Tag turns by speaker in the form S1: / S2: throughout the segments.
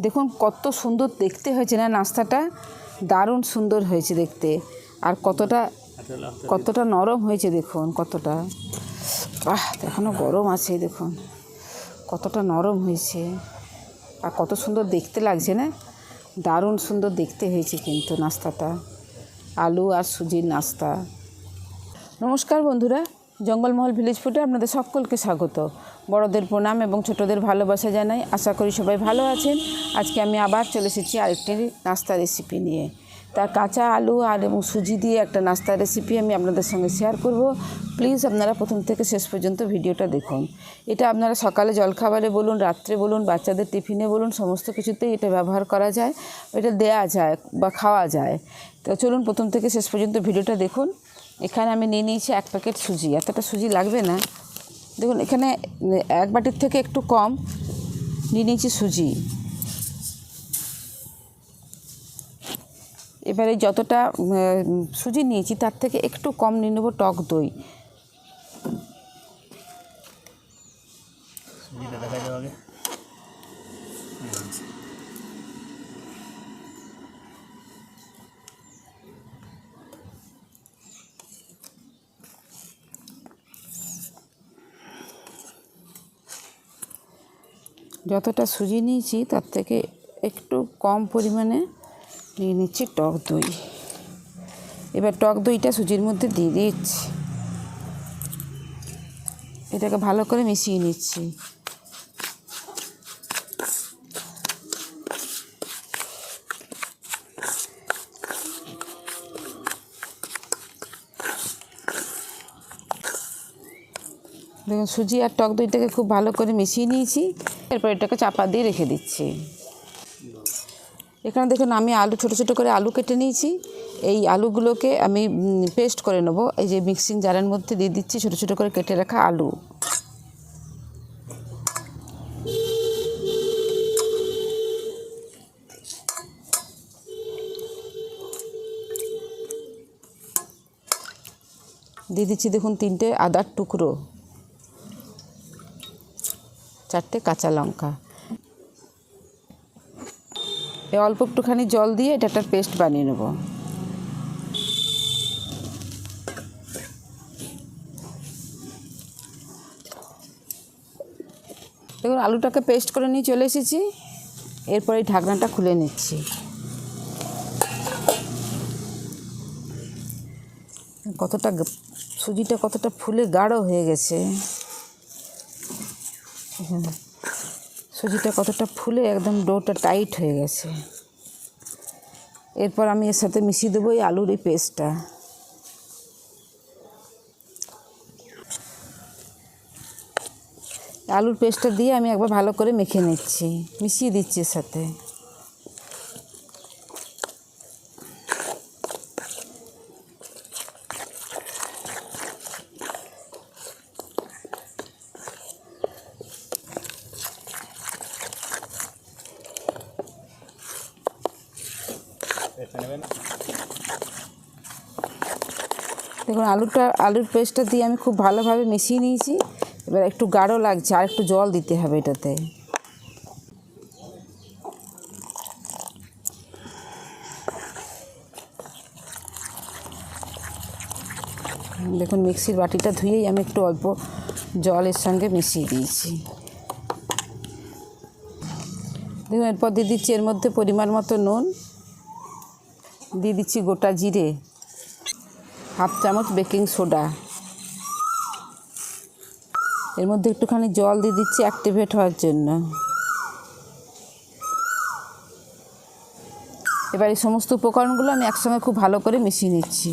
S1: দেখুন, কত সুন্দর দেখতে হয়েছে না? নাস্তাটা দারুণ সুন্দর হয়েছে দেখতে। আর কতটা কতটা নরম হয়েছে দেখুন, কতটা। বাহ এখনও গরম আছে দেখুন। কতটা নরম হয়েছে। আর কত সুন্দর দেখতে লাগছে না? দারুণ সুন্দর দেখতে হয়েছে কিন্তু নাস্তাটা। আলু আর সুজির নাস্তা। নমস্কার বন্ধুরা। জঙ্গলমহল ভিলেজ ফুটে আপনাদের সকলকে স্বাগত। বড়দের প্রণাম এবং ছোটদের ভালোবাসা জানাই। আশা করি সবাই ভালো আছেন। আজকে আমি আবার চলে এসেছি আরেকটি নাস্তা রেসিপি নিয়ে। তার কাঁচা আলু আর এবং সুজি দিয়ে একটা নাস্তা রেসিপি আমি আপনাদের সঙ্গে শেয়ার করব। প্লিজ আপনারা প্রথম থেকে শেষ পর্যন্ত ভিডিওটা দেখুন। এটা আপনারা সকালে জলখাবারে বলুন, রাত্রে বলুন, বাচ্চাদের টিফিনে বলুন, সমস্ত কিছুতেই এটা ব্যবহার করা যায়। এটা দেয়া যায় বা খাওয়া যায়। তো চলুন প্রথম থেকে শেষ পর্যন্ত ভিডিওটা দেখুন। এখানে আমি নিয়ে নিয়েছি এক প্যাকেট সুজি। এতটা সুজি লাগবে না। দেখুন, এখানে এক বাটির থেকে একটু কম নিয়ে নিয়েছি সুজি। এবারে যতটা সুজি নিয়েছি, তার থেকে একটু কম নিয়ে নেব টক দই। যতটা সুজি নিয়েছি, তার থেকে একটু কম পরিমাণে নিয়ে নিচ্ছি টক দই। এবার টক দইটা সুজির মধ্যে দিয়ে দিচ্ছি। এটাকে ভালো করে মিশিয়ে নিচ্ছি। দেখুন, সুজি আর টক দইটাকে খুব ভালো করে মিশিয়ে নিয়েছি। এরপর এটাকে চাপা দিয়ে রেখে দিচ্ছি। এখানে দেখুন, আমি আলু, ছোট ছোট করে আলু কেটে নিয়েছি। এই আলুগুলোকে আমি পেস্ট করে নেব। এই যে মিক্সিং জারের মধ্যে দিয়ে দিচ্ছি ছোট ছোট করে কেটে রাখা আলু। দিয়ে দিচ্ছি দেখুন, তিনটে আদার টুকরো। চারটে কাঁচা লঙ্কা। অল্প একটুখানি জল দিয়ে এটা একটা পেস্ট বানিয়ে নেব। দেখুন, আলুটাকে পেস্ট করে নিয়ে চলে এসেছি। এরপর এই ঢাকনাটা খুলে নিচ্ছি। কতটা সুজিটা কতটা ফুলে গাঢ় হয়ে গেছে। সুজিটা কতটা ফুলে একদম ডোটা টাইট হয়ে গেছে। এরপর আমি এর সাথে মিশিয়ে দেবো এই আলুর এই পেস্টটা। আলুর পেস্টটা দিয়ে আমি একবার ভালো করে মেখে নিচ্ছি। মিশিয়ে দিচ্ছি এর সাথে। দেখুন, আলুটা, আলুর পেস্টটা দিয়ে আমি খুব ভালোভাবে মিশিয়ে নিয়েছি। এবার একটু গাঢ় লাগছে, আর একটু জল দিতে হবে এটাতে। দেখুন, মিক্সির বাটিটা ধুয়েই আমি একটু অল্প জলের সঙ্গে মিশিয়ে দিয়েছি। দেখুন, এরপর দিয়ে দিচ্ছি এর মধ্যে পরিমাণ মতো নুন। দিয়ে দিচ্ছি গোটা জিরে। হাফ চামচ বেকিং সোডা। এর মধ্যে একটুখানি জল দিয়ে দিচ্ছি অ্যাক্টিভেট হওয়ার জন্য। এবার এই সমস্ত উপকরণগুলো আমি একসঙ্গে খুব ভালো করে মিশিয়ে নিচ্ছি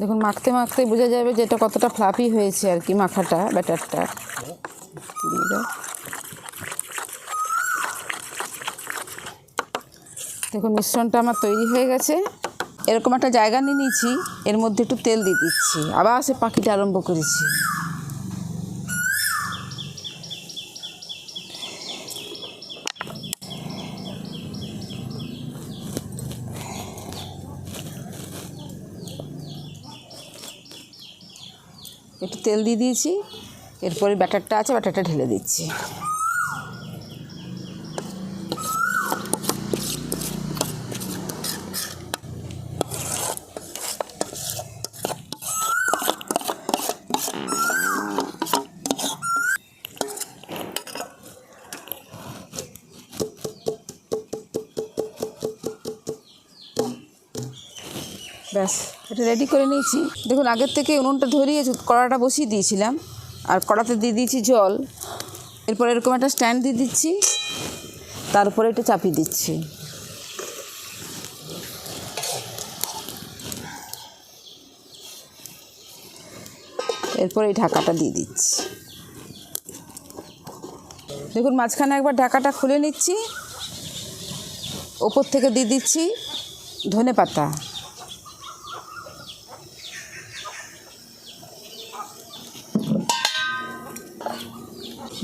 S1: দেখুন মাখতে মাখতে বোঝা যাবে যে এটা কতটা ফ্লাফি হয়েছে আর কি মাখাটা ব্যাটারটা। দেখুন, মিশ্রণটা আমার তৈরি হয়ে গেছে। এরকম একটা জায়গা নিয়ে নিয়েছি, এর মধ্যে একটু তেল দিয়ে দিচ্ছি। আবার সে পাখিটা আরম্ভ করেছি। একটু তেল দিয়ে দিয়েছি এরপরে ব্যাটারটা আছে ব্যাটারটা ঢেলে দিচ্ছি। ব্যাস। এটা রেডি করে নিয়েছি। দেখুন, আগের থেকে উনুনটা ধরিয়ে কড়াটা বসিয়ে দিয়েছিলাম। আর কড়াতে দিয়ে দিয়েছি জল। এরপর এরকম একটা স্ট্যান্ড দিয়ে দিচ্ছি। তার উপরে একটু চাপিয়ে দিচ্ছি। এরপর এই ঢাকাটা দিয়ে দিচ্ছি। দেখুন, মাঝখানে একবার ঢাকাটা খুলে নিচ্ছি। ওপর থেকে দিয়ে দিচ্ছি ধনে পাতা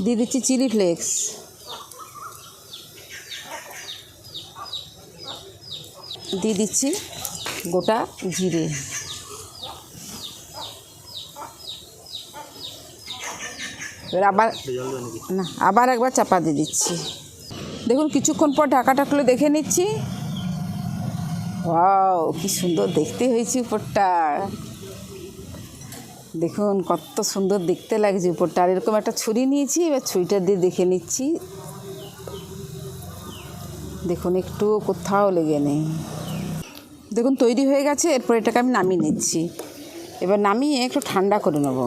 S1: দিয়ে দিচ্ছি চিলি ফ্লেক্স। দিয়ে দিচ্ছি গোটা জিরে। এবার আবার না, আবার একবার চাপা দিয়ে দিচ্ছি। দেখুন, কিছুক্ষণ পর ঢাকাটা খুলে দেখে নিচ্ছি। ওয়াও, কি সুন্দর দেখতে হয়েছে উপরটা। দেখুন, কত সুন্দর দেখতে লাগছে উপরটা। আর এরকম একটা ছুরি নিয়েছি, এবার ছুরিটা দিয়ে দেখে নিচ্ছি। দেখুন একটু কোথাও লেগে নেই। দেখুন, তৈরি হয়ে গেছে, এরপর এটাকে আমি নামিয়ে নিচ্ছি। এবার নামিয়ে একটু ঠান্ডা করে নেব।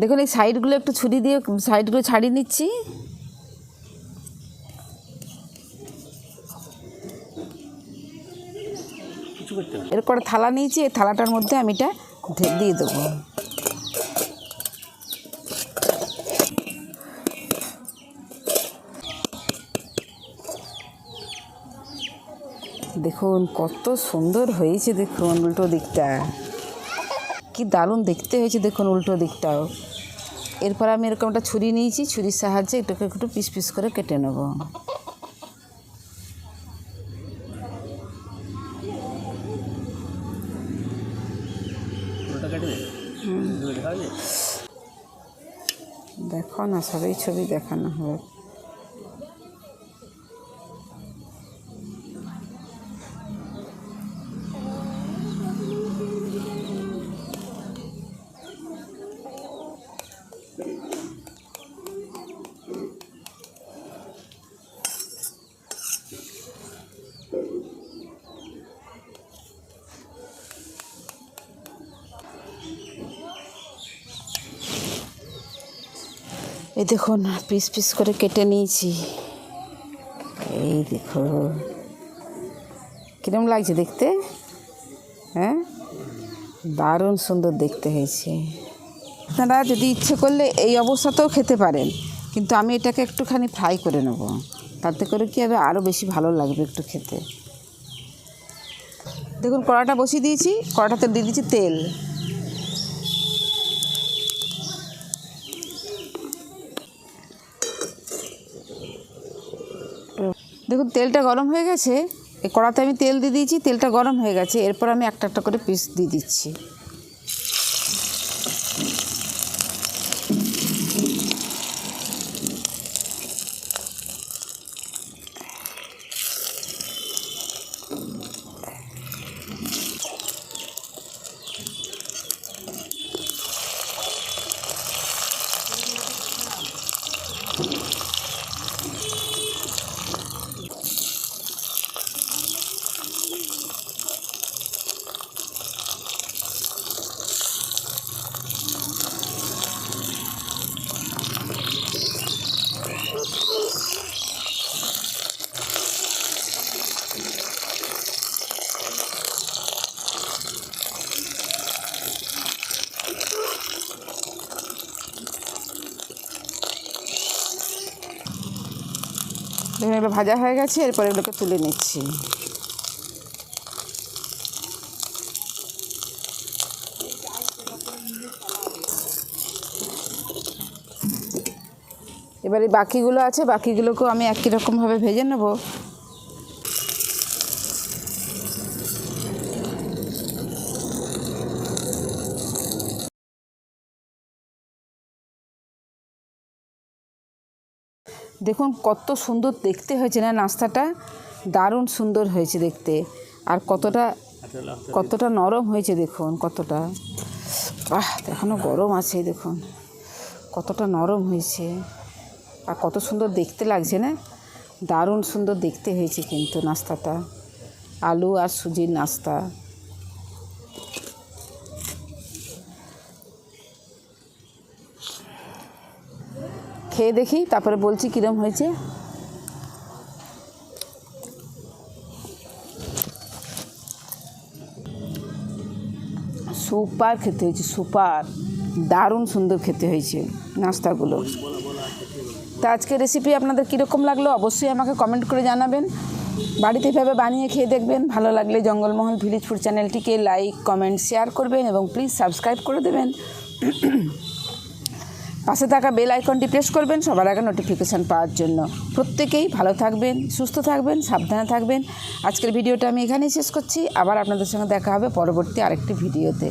S1: দেখুন, এই সাইডগুলো একটু ছুরি দিয়ে, সাইডগুলো ছাড়িয়ে নিচ্ছি।
S2: কিছু করতে হবে
S1: এরপরে থালা নিয়েছি, এই থালাটার মধ্যে আমি এটা দিয়ে দেবো। দেখুন, কত সুন্দর হয়েছে দেখুন উল্টো দিকটা। কি দারুণ দেখতে হয়েছে দেখুন উল্টো দিকটাও। এরপর আমি এরকম একটা ছুরি নিয়েছি, ছুরির সাহায্যে এটাকে একটু পিস পিস করে কেটে নেব।
S2: দেখো
S1: না সবই ছবি দেখানো হবে। এই দেখুন, পিস পিস করে কেটে নিয়েছি। এই দেখো। কিরম লাগছে দেখতে? হ্যাঁ? দারুণ সুন্দর দেখতে হয়েছে। আপনারা যদি ইচ্ছে করলে এই অবস্থাতেও খেতে পারেন, কিন্তু আমি এটাকে একটুখানি ফ্রাই করে নেব। তাতে করে কি হবে আরও বেশি ভালো লাগবে একটু খেতে। দেখুন, কড়াটা বসিয়ে দিয়েছি। কড়াটাতে দিয়ে দিয়েছি তেল। দেখুন, তেলটা গরম হয়ে গেছে। কড়াতে আমি তেল দিয়ে দিয়েছি, তেলটা গরম হয়ে গেছে। এরপর আমি একটা একটা করে পিস দিয়ে দিচ্ছি। এগুলো ভাজা হয়ে গেছে, এরপর এগুলোকে তুলে নিচ্ছি। এবারে বাকিগুলো আছে, বাকিগুলোকেও আমি একই রকমভাবে ভেজে নেব। দেখুন, কত সুন্দর দেখতে হয়েছে না নাস্তাটা? দারুণ সুন্দর হয়েছে দেখতে। আর কতটা কতটা নরম হয়েছে দেখুন, কতটা। আহ এখনও গরম আছে দেখুন। কতটা নরম হয়েছে। আর কত সুন্দর দেখতে লাগছে না? দারুণ সুন্দর দেখতে হয়েছে কিন্তু নাস্তাটা। আলু আর সুজির নাস্তা। খেয়ে দেখি, তারপরে বলছি কীরম হয়েছে। সুপার খেতে হয়েছে, সুপার। দারুণ সুন্দর খেতে হয়েছে নাস্তাগুলো। তা আজকে রেসিপি আপনাদের কীরকম লাগল অবশ্যই আমাকে কমেন্ট করে জানাবেন। বাড়িতে এভাবে বানিয়ে খেয়ে দেখবেন, ভালো লাগলে জঙ্গলমহল ভিলেজ ফুড চ্যানেলটিকে লাইক কমেন্ট শেয়ার করবেন এবং প্লিজ সাবস্ক্রাইব করে দেবেন। পাশে থাকা বেল আইকনটি প্রেস করবেন, সবার আগে নোটিফিকেশান পাওয়ার জন্য। প্রত্যেকেই ভালো থাকবেন, সুস্থ থাকবেন, সাবধানে থাকবেন। আজকের ভিডিওটা আমি এখানেই শেষ করছি। আবার আপনাদের সঙ্গে দেখা হবে পরবর্তী আরেকটি ভিডিওতে